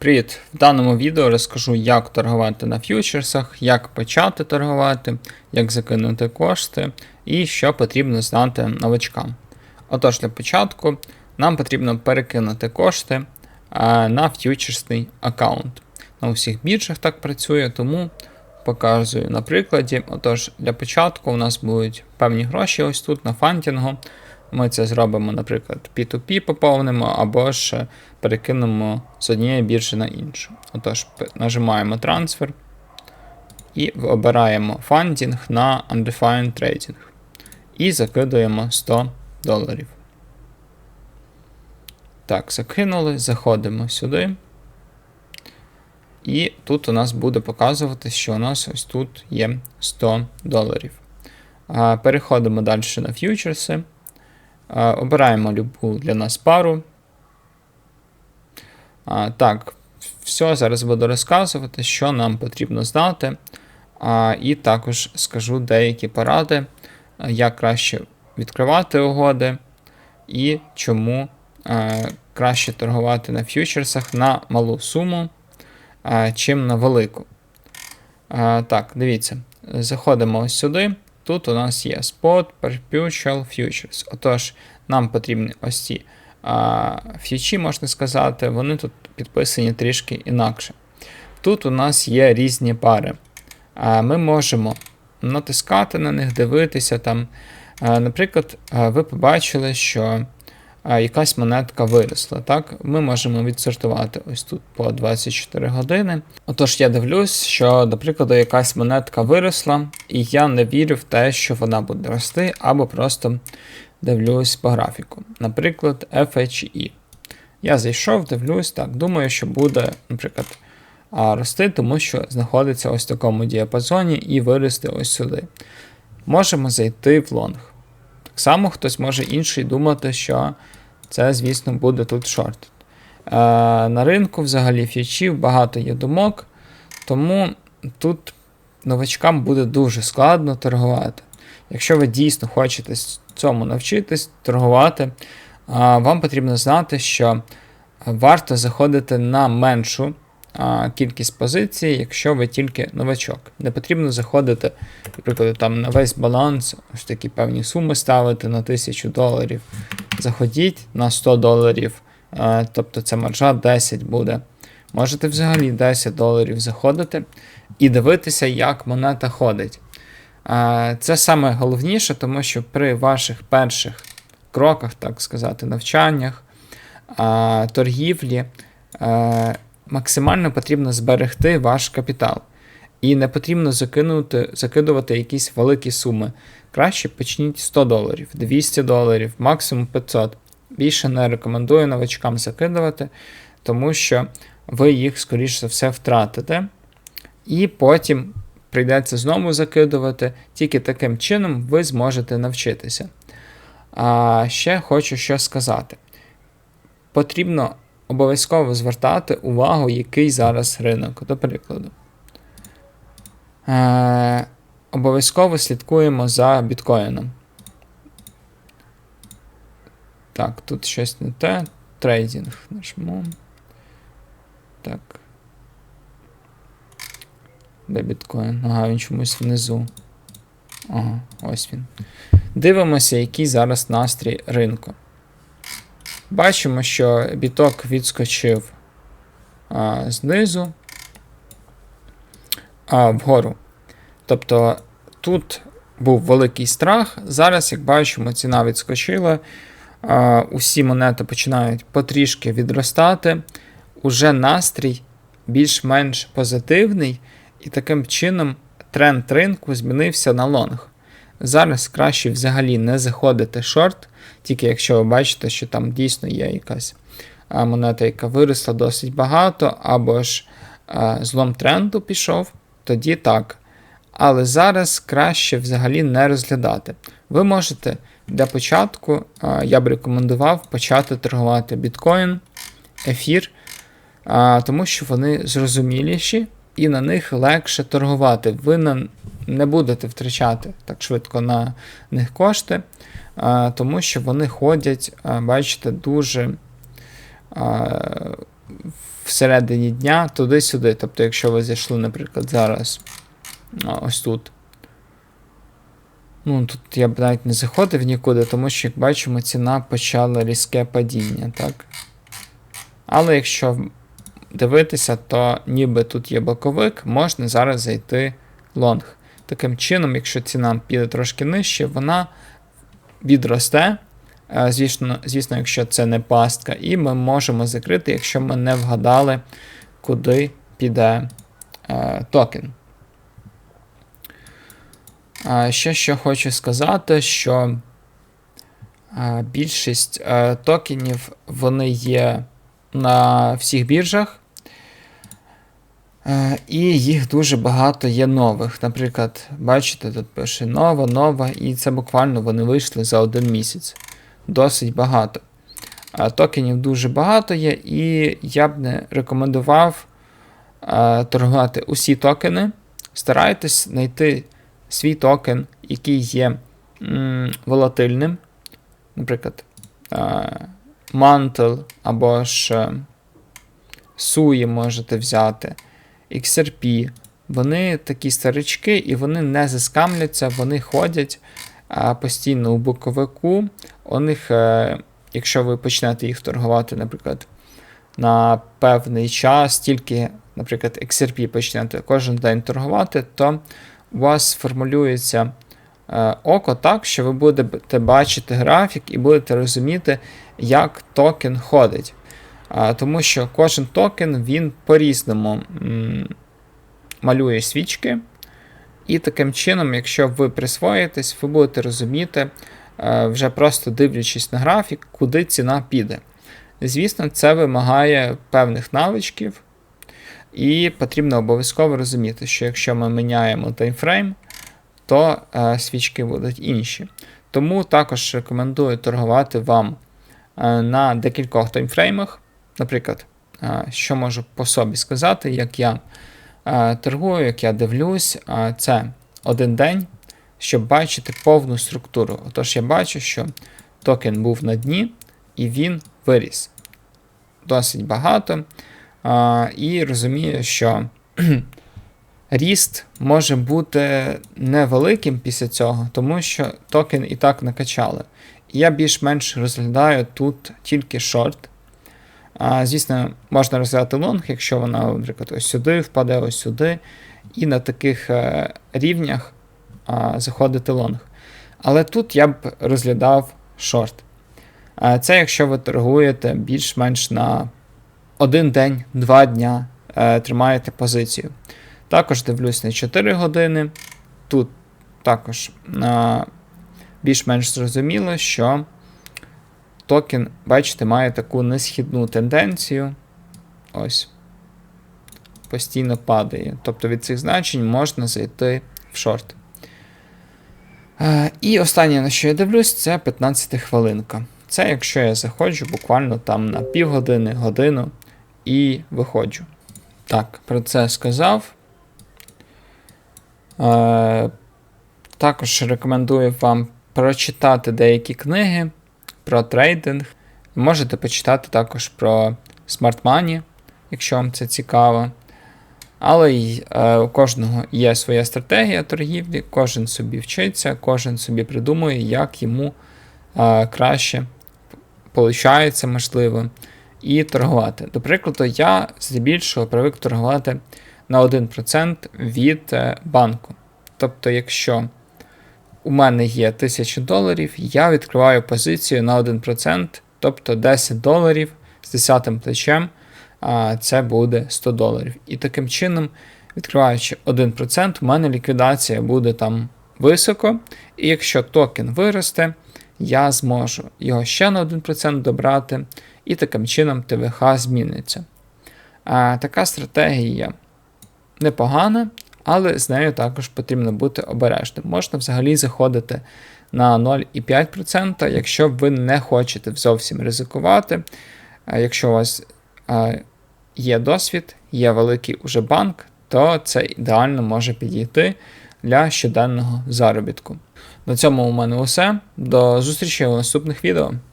Привіт! В даному відео розкажу, як торгувати на ф'ючерсах, як почати торгувати, як закинути кошти і що потрібно знати новачкам. Отож, для початку нам потрібно перекинути кошти на ф'ючерсний аккаунт. На усіх біржах так працює, тому показую на прикладі. Отож, для початку у нас будуть певні гроші ось тут на фантінгу. Ми це зробимо, наприклад, P2P поповнимо або ж перекинемо з однієї біржі на іншу. Отож, нажимаємо трансфер і обираємо фандінг на Undefined Trading. І закидуємо 100 доларів. Так, закинули, заходимо сюди. І тут у нас буде показувати, що у нас ось тут є 100 доларів. Переходимо далі на фьючерси. Обираємо любу для нас пару. Так, все, зараз буду розказувати, що нам потрібно знати. І також скажу деякі поради, як краще відкривати угоди і чому краще торгувати на фьючерсах на малу суму, чим на велику. Так, дивіться, заходимо ось сюди. Тут у нас є Spot, Perpetual Futures. Отож, нам потрібні ось ці а, фьючі, можна сказати, вони тут підписані трішки інакше. Тут у нас є різні пари. А, Ми можемо натискати на них, дивитися там. А, Наприклад, ви побачили, що якась монетка виросла. Так? Ми можемо відсортувати ось тут по 24 години. Отож, я дивлюсь, що, до прикладу, якась монетка виросла, і я не вірю в те, що вона буде рости, або просто дивлюсь по графіку. Наприклад, FHE. Я зайшов, дивлюсь, так, думаю, що буде, наприклад, рости, тому що знаходиться ось в такому діапазоні і вирости ось сюди. Можемо зайти в лонг. Так само хтось може інший думати, що це, звісно, буде тут шорт. Е, на ринку взагалі фічів багато є думок, тому тут новачкам буде дуже складно торгувати. Якщо ви дійсно хочете цьому навчитись торгувати, а, вам потрібно знати, що варто заходити на меншу кількість позицій, якщо ви тільки новачок. Не потрібно заходити, наприклад, там на весь баланс, ось такі певні суми ставити на 1000 доларів. Заходіть на 100 доларів, тобто це маржа 10 буде. Можете взагалі 10 доларів заходити і дивитися, як монета ходить. Це саме головніше, тому що при ваших перших кроках, так сказати, навчаннях, торгівлі, е, максимально потрібно зберегти ваш капітал. І не потрібно закинути, закидувати якісь великі суми. Краще почніть 100 доларів, 200 доларів, максимум 500. Більше не рекомендую новачкам закидувати, тому що ви їх, скоріш за все, втратите. І потім прийдеться знову закидувати. Тільки таким чином ви зможете навчитися. А ще хочу що сказати. Потрібно обов'язково звертати увагу, який зараз ринок. До прикладу. Е, обов'язково слідкуємо за біткоїном. Так, тут щось не те. Трейдинг нажму. Так. Де біткоін? Ага, він чомусь внизу. Ага, ось він. Дивимося, який зараз настрій ринку. Бачимо, що біток відскочив а, знизу а, вгору. Тобто тут був великий страх. Зараз, як бачимо, ціна відскочила. А, усі монети починають потрішки відростати. Уже настрій більш-менш позитивний, і таким чином тренд ринку змінився на лонг. Зараз краще взагалі не заходити шорт, тільки якщо ви бачите, що там дійсно є якась монета, яка виросла досить багато, або ж злом тренду пішов, тоді так. Але зараз краще взагалі не розглядати. Ви можете для початку, я б рекомендував почати торгувати біткоін, ефір, тому що вони зрозуміліші і на них легше торгувати. Ви на, не будете втрачати так швидко на них кошти, а, тому що вони ходять, а, бачите, дуже а, всередині дня туди-сюди. Тобто, якщо ви зайшли, наприклад, зараз а, ось тут. Ну, тут я б навіть не заходив нікуди, тому що, як бачимо, ціна почала різке падіння, так? Але якщо дивитися, то ніби тут є боковик, можна зараз зайти лонг. Таким чином, якщо ціна піде трошки нижче, вона відросте. Е, Звісно, звісно, якщо це не пастка, і ми можемо закрити, якщо ми не вгадали, куди піде е, токен. А ще що хочу сказати, що е, більшість е, токенів вони є на всіх біржах, е, і їх дуже багато є нових. Наприклад, бачите, тут пише нова, нова, і це буквально вони вийшли за один місяць. Досить багато. Е, Токенів дуже багато є, і я б не рекомендував е, торгувати усі токени. Старайтесь знайти свій токен, який є волатильним. Наприклад, е, Mantle або ж е, SUI можете взяти, XRP. Вони такі старички, і вони не заскамляться, вони ходять постійно у боковику. У них, е, якщо ви почнете їх торгувати, наприклад, на певний час, тільки, наприклад, XRP почнете кожен день торгувати, то у вас формулюється е, око так, що ви будете бачити графік і будете розуміти, як токен ходить. Тому що кожен токен він по-різному малює свічки. І таким чином, якщо ви присвоїтесь, ви будете розуміти, е, вже просто дивлячись на графік, куди ціна піде. Звісно, це вимагає певних навичків, і потрібно обов'язково розуміти, що якщо ми міняємо таймфрейм, то е, свічки будуть інші. Тому також рекомендую торгувати вам е, на декількох таймфреймах. Наприклад, що можу по собі сказати, як я торгую, як я дивлюсь, це один день, щоб бачити повну структуру. Отож, я бачу, що токен був на дні і він виріс досить багато. І розумію, що ріст може бути невеликим після цього, тому що токен і так накачали. Я більш-менш розглядаю тут тільки шорт. А, Звісно, можна розглядати лонг, якщо вона, наприклад, ось сюди впаде, ось сюди, і на таких е, рівнях а, заходити лонг. Але тут я б розглядав шорт. А, Це якщо ви торгуєте більш-менш на один день, два дня е, тримаєте позицію. Також дивлюсь на 4 години. Тут також більш-менш зрозуміло, що токен, бачите, має таку несхідну тенденцію. Ось. Постійно падає. Тобто від цих значень можна зайти в шорт. Е, і останнє, на що я дивлюсь, це 15 хвилинка. Це якщо я заходжу буквально там на півгодини, годину і виходжу. Так, про це сказав. Е, Також рекомендую вам прочитати деякі книги про трейдинг. Можете почитати також про Smart Money, якщо вам це цікаво. Але й е, у кожного є своя стратегія торгівлі, кожен собі вчиться, кожен собі придумує, як йому е, краще получається, можливо, і торгувати. До прикладу, я здебільшого привик торгувати на 1% від е, банку. Тобто, якщо у мене є 1000 доларів, я відкриваю позицію на 1%, тобто 10 доларів з 10 плечем, а це буде 100 доларів. І таким чином, відкриваючи 1%, у мене ліквідація буде там високо. І якщо токен виросте, я зможу його ще на 1% добрати, і таким чином ТВХ зміниться. А, Така стратегія непогана, але з нею також потрібно бути обережним. Можна взагалі заходити на 0,5%, якщо ви не хочете зовсім ризикувати. Якщо у вас є досвід, є великий уже банк, то це ідеально може підійти для щоденного заробітку. На цьому у мене усе. До зустрічі у наступних відео.